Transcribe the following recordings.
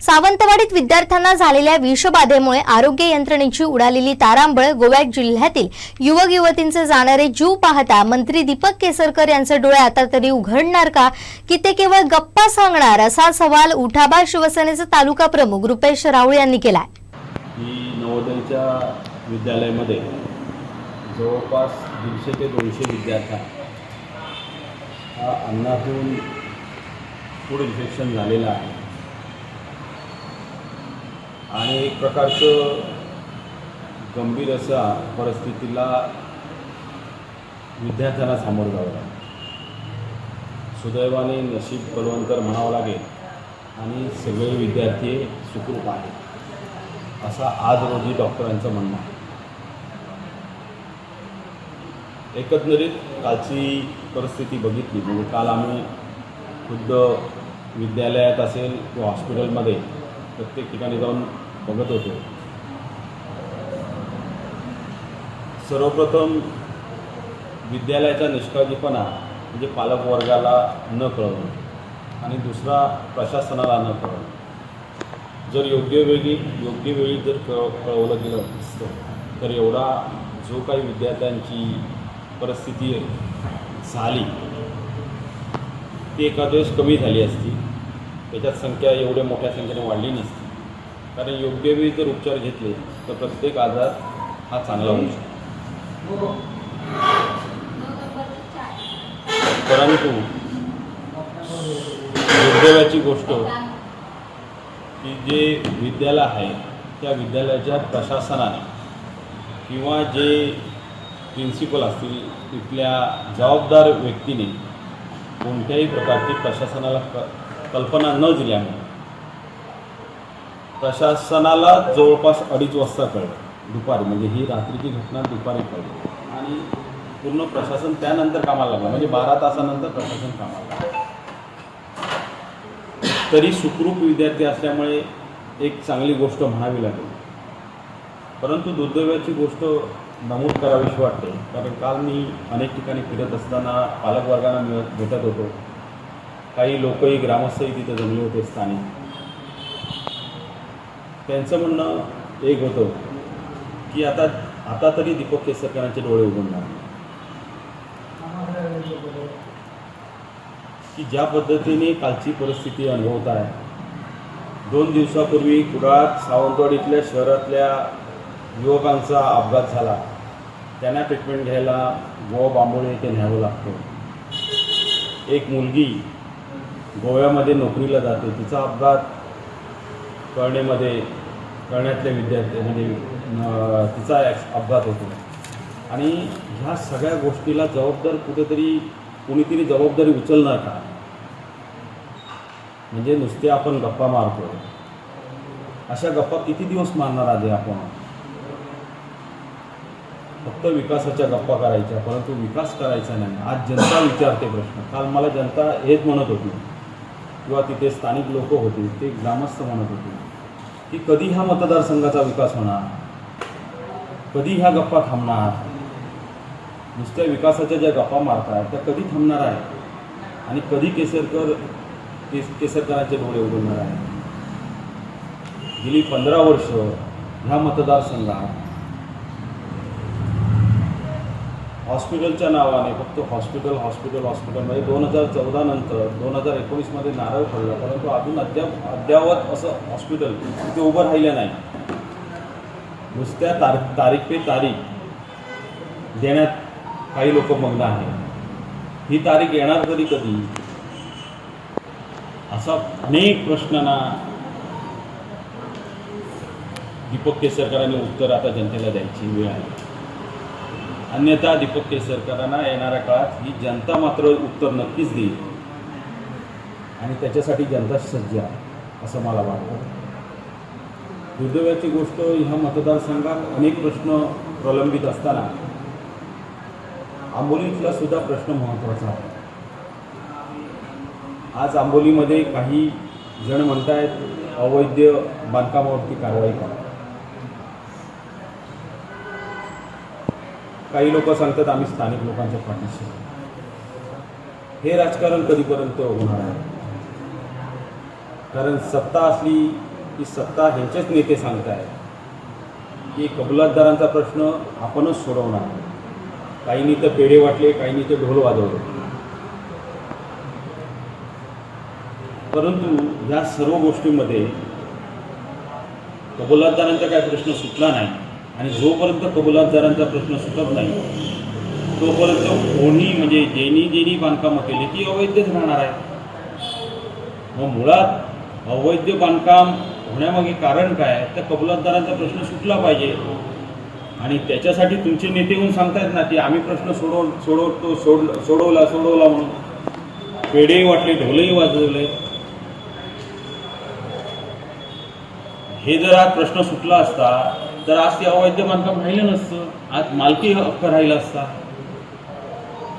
सावंतवाडीत विद्यार्थ्यांना झालेल्या विषबाधेमुळे आरोग्य यंत्रणेची उडालेली तारांबळ गोव्यात जिल्ह्यातील युवक युवतींचे जाणारे जीव पाहता मंत्री दीपक केसरकर यांचे डोळे आता तरी उघडणार का? की ते केवळ गप्पा सांगणार? असा सवाल उठाबा शिवसेनेचे तालुका प्रमुख रुपेश राऊळ यांनी केला विद्यालयामध्ये जवळपास दीडशे ते दोनशे विद्यार्थ्या हा अन्नातून फूड इन्फेक्शन झालेलं आहे. आणि एक प्रकारचं गंभीर असा परिस्थितीला विद्यार्थ्यांना सामोरं जावं लागलं. सुदैवाने नशीब बलवंतर म्हणावं लागेल आणि सगळे विद्यार्थी सुखरूप आहेत असा आज रोजी डॉक्टरांचं म्हणणं आहे. एकंदरीत कालची परिस्थिती बघितली म्हणजे काल आम्ही खुद्द विद्यालयात असेल किंवा हॉस्पिटलमध्ये प्रत्येक ठिकाणी जाऊन बघत होतो. सर्वप्रथम विद्यालयाचा निष्काळजीपणा म्हणजे पालक वर्गाला न कळवणं आणि दुसरा प्रशासनाला न कळवणं. जर योग्य वेळी योग्य वेळी जर कळ कळवलं गेलं असतं तर एवढा जो काही विद्यार्थ्यांची परिस्थिती झाली ती एका दिवस कमी झाली असती. त्याच्यात संख्या एवढ्या मोठ्या संख्येने वाढली नसते. कारण योग्य वेळी जर उपचार घेतले तर प्रत्येक आजार हा चांगला होऊ शकतो. परंतु दुर्दैवाची गोष्ट की जे विद्यालय आहे त्या विद्यालयाच्या प्रशासनाने किंवा जे प्रिन्सिपल असतील तिथल्या जबाबदार व्यक्तीने कोणत्याही प्रकारची प्रशासनाला क कल्पना न दिल्यामुळे प्रशासनाला जवळपास अडीच वाजता कळलं दुपारी. म्हणजे ही रात्रीची घटना दुपारी कळली. आणि पूर्ण प्रशासन त्यानंतर कामाला लागलं. म्हणजे बारा तासानंतर प्रशासन कामाला लागलं. तरी सुखरूप विद्यार्थी असल्यामुळे एक चांगली गोष्ट म्हणावी लागेल. परंतु दुर्दैवाची गोष्ट नमूद करावीशी वाटते. कारण काल मी अनेक ठिकाणी फिरत असताना पालकवर्गांना मिळत भेटत होतो. काही लोकही ग्रामस्थही तिथे जमले होते स्थानिक. त्यांचं म्हणणं एक होतं की आता आता तरी दीपक केसरकरांचे डोळे उघडणार की ज्या पद्धतीने कालची परिस्थिती अनुभवत आहे. दोन दिवसापूर्वी कुडाळ सावंतवाडीतल्या शहरातल्या युवकांचा अपघात झाला. त्यांना ट्रीटमेंट घ्यायला गोवा बांबोळे येथे न्यावं लागतं. एक मुलगी गोव्यामध्ये नोकरीला जाते तिचा अपघात करण्यामध्ये करण्यातले विद्यार्थी म्हणजे तिचा अपघात होतो. आणि ह्या सगळ्या गोष्टीला जबाबदार कुठेतरी कुणीतरी जबाबदारी उचलणार का? म्हणजे नुसते आपण गप्पा मारतो. अशा गप्पा किती दिवस मारणार आधी आपण? फक्त विकासाच्या गप्पा करायच्या परंतु विकास करायचा नाही. आज जनता विचारते प्रश्न. काल मला जनता हेच म्हणत होती. किंवा तिथे स्थानिक लोक होते ते ग्रामस्थ म्हणत होते की कधी ह्या मतदारसंघाचा विकास होणार? कधी ह्या गप्पा थांबणार? नुसत्या विकासाच्या ज्या गप्पा मारतात त्या कधी थांबणार आहे आणि कधी केसरकर केस केसरकरांचे डोळे उघडणार आहे गेली पंधरा वर्ष ह्या मतदारसंघात हॉस्पिटलच्या नावाने फक्त हॉस्पिटल हॉस्पिटल हॉस्पिटल म्हणजे दोन हजार चौदा नंतर दोन हजार एकोणीसमध्ये नारळ पडला परंतु अजून अद्याप अद्यावत असं हॉस्पिटल तिथे उभं राहिलं नाही. नुसत्या तार तारीख पे तारीख देण्यात काही लोक मग्न आहेत. ही तारीख येणार कधी कधी? असा अनेक प्रश्नांना दीपक केसरकरांनी उत्तर आता जनतेला द्यायची वेळ आहे. अन्यथा दीपक केसरकरांना येणाऱ्या काळात ही जनता मात्र उत्तर नक्कीच देईल. आणि त्याच्यासाठी जनता सज्ज आहे असं मला वाटतं. दुर्दैवाची गोष्ट ह्या मतदारसंघात अनेक प्रश्न प्रलंबित असताना आंबोलीतला सुद्धा प्रश्न महत्त्वाचा आहे. आज आंबोलीमध्ये काही जण म्हणतायत अवैध बांधकामावरती कारवाई करा. काही लोक सांगतात आम्ही स्थानिक लोकांच्या पाठीशी. हे राजकारण कधीपर्यंत होणार आहे? कारण सत्ता असली की सत्ता ह्यांचेच नेते सांगतायत की कबलातदारांचा प्रश्न आपणच सोडवणार. काहींनी तर पेढे वाटले काहींनी तर ढोल वाजवले. परंतु ह्या सर्व गोष्टींमध्ये कबलातदारांचा काय प्रश्न सुटला नाही. आणि जोपर्यंत कबुलातदारांचा प्रश्न सुटत नाही तोपर्यंत कोणी म्हणजे ज्यांनी ज्यांनी बांधकामं केली ती अवैधच राहणार आहे. मग मुळात अवैध बांधकाम होण्यामागे कारण काय तर कबुलातदारांचा प्रश्न सुटला पाहिजे. आणि त्याच्यासाठी तुमचे नेते येऊन सांगतायत ना की आम्ही प्रश्न सोडव सोडवतो सोड सोडवला सोडवला म्हणून. पेढेही वाटले ढोलही वाजवले. हे जर आज प्रश्न सुटला असता तर आज ते अवैध बांधकाम राहिलं नसतं आज मालकी हक्क राहिला असता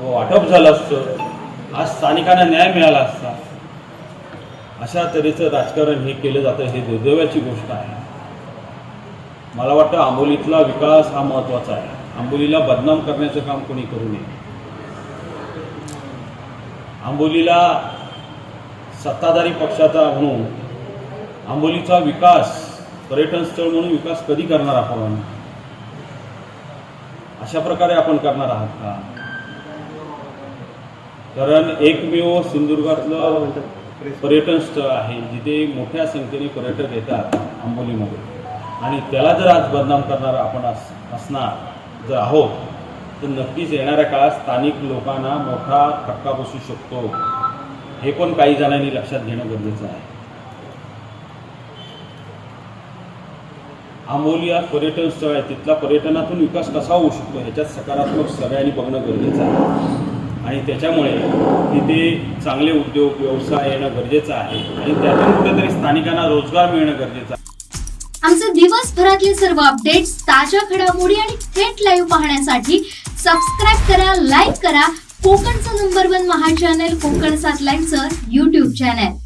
वाटप झालं असतं आज स्थानिकांना न्याय मिळाला असता. अशा तऱ्हेचं राजकारण हे केलं जातं हे दुर्दैवाची गोष्ट आहे. मला वाटतं आंबोलीतला विकास हा महत्त्वाचा आहे. आंबोलीला बदनाम करण्याचं काम कोणी करू नये. आंबोलीला सत्ताधारी पक्षाचा म्हणून आंबोलीचा विकास पर्यटन स्थळ म्हणून विकास कधी करणार आपण? अशा प्रकारे आपण करणार आहात का? कारण एकमेव सिंधुदुर्गातलं पर्यटन स्थळ आहे जिथे मोठ्या संख्येने पर्यटक येतात आंबोलीमध्ये. आणि त्याला जर आज बदनाम करणार आपण अस असणार जर आहोत तर नक्कीच येणाऱ्या काळात स्थानिक लोकांना मोठा फटका बसू शकतो. हे पण काही जणांनी लक्षात घेणं गरजेचं आहे. आंबोली पर्यटन स्थळ आहे. तिथला पर्यटनातून विकास कसा होऊ शकतो ह्याच्यात सकारात्मक सगळ्यांनी बघणं गरजेचं आहे. आणि त्याच्यामुळे तिथे चांगले उद्योग व्यवसाय येणं गरजेचं आहे. आणि त्यातून कुठेतरी स्थानिकांना रोजगार मिळणं गरजेचं आहे. आमचे दिवसभरातले सर्व अपडेट्स ताज्या घडामोडी आणि थेट लाईव्ह पाहण्यासाठी सबस्क्राईब करा लाईक करा. कोकणचं नंबर वन महा चॅनल कोकण सात लाईनचं युट्यूब चॅनल